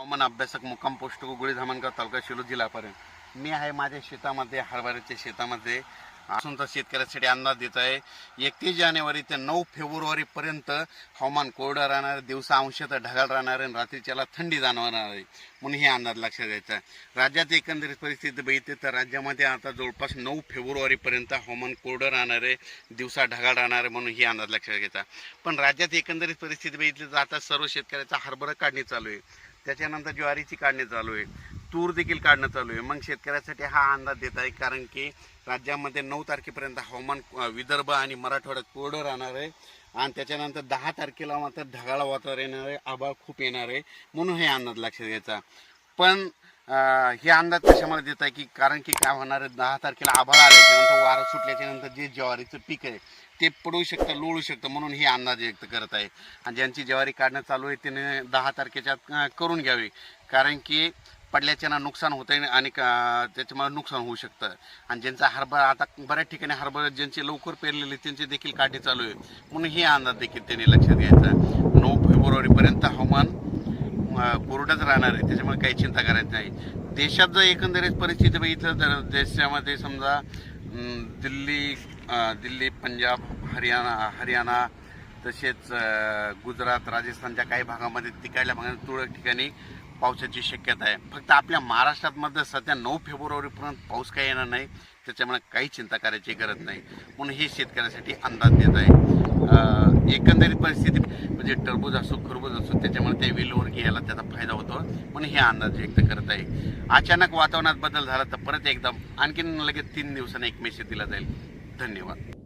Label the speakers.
Speaker 1: हवामान अभ्यासक मुक्काम पोस्ट गुगळी धामणगाव तालुका शिलो जिल्हापर्यंत मी आहे माझ्या शेतामध्ये हरभऱ्याच्या शेतामध्ये. असून तर शेतकऱ्यासाठी अंदाज देत आहे एकतीस जानेवारी ते नऊ फेब्रुवारीपर्यंत हवामान कोरडं राहणार आहे, दिवसा अंशतः ढगाळ राहणार आहे आणि रात्रीच्याला थंडी जाणवणार आहे म्हणून हे अंदाज लक्षात घ्यायचा आहे. राज्यात एकंदरीत परिस्थिती बघितली तर राज्यामध्ये आता जवळपास नऊ फेब्रुवारीपर्यंत हवामान कोरडं राहणार आहे दिवसा ढगाळ राहणार आहे म्हणून ही अंदाज लक्षात घ्यायचा पण राज्यात एकंदरीत परिस्थिती बघितली तर आता सर्व शेतकऱ्याचा हरभरा काढणी चालू आहे. त्याच्यानंतर ज्वारीची काढणी चालू आहे. तूर देखील काढणं चालू आहे. मग शेतकऱ्यासाठी हा अंदाज देत आहे कारण की राज्यामध्ये नऊ तारखेपर्यंत हवामान विदर्भ आणि मराठवाड्यात कोरडं राहणार आहे. आणि त्याच्यानंतर दहा तारखेला मात्र ढगाळ वातावरण येणार आहे. आभाळ खूप येणार आहे. म्हणून हे अंदाज लक्षात घ्यायचा. पण हे अंदाज कशामुळे देत आहे की कारण की काय होणार आहे दहा तारखेला आभाळ आल्याच्यानंतर सुटल्याच्यानंतर सुटल्याच्या नंतर जे ज्वारीचं पीक आहे ते पडू शकतं लोळू शकतं म्हणून हे अंदाज व्यक्त करत आहे. आणि ज्यांची ज्वारी काढणं चालू आहे त्याने दहा तारखेच्या आत, करून घ्यावी. कारण की पडल्याच्यानं नुकसान होतं आहे आणि त्याच्यामुळे नुकसान होऊ शकतं. आणि ज्यांचा हरभरा आता बऱ्याच ठिकाणी हरभरा ज्यांचे लवकर पेरलेले त्यांचे देखील काढणे चालू आहे. म्हणून हे अंदाज देखील त्यांनी लक्षात घ्यायचा. नऊ फेब्रुवारीपर्यंत हवामान कोरडंच राहणार आहे त्याच्यामुळे काही चिंता करायची नाही. देशात जर एकंदरीत परिस्थिती बघितलं तर देशामध्ये समजा दिल्ली दिल्ली पंजाब हरियाणा हरियाणा तसेच गुजरात राजस्थानच्या काही भागामध्ये तिकडल्या भागात तुरळक ठिकाणी पावसाची शक्यता आहे. फक्त आपल्या महाराष्ट्रात मध्ये सध्या नऊ फेब्रुवारीपर्यंत पाऊस काही येणार नाही त्याच्यामुळे काही चिंता करायची गरज नाही. म्हणून हे शेतकऱ्यासाठी अंदाज देत आहे. एकंदरीत परिस्थिती जे टरबूज असो खरबूज असो त्याच्यामुळे ते विलवर घ्यायला त्याचा फायदा होतो. म्हणून हे अंदाज व्यक्त करत आहे. अचानक वातावरणात बदल झाला तर परत एकदा आणखीन लगेच तीन दिवसांनी एक मेसेज दिला जाईल. धन्यवाद.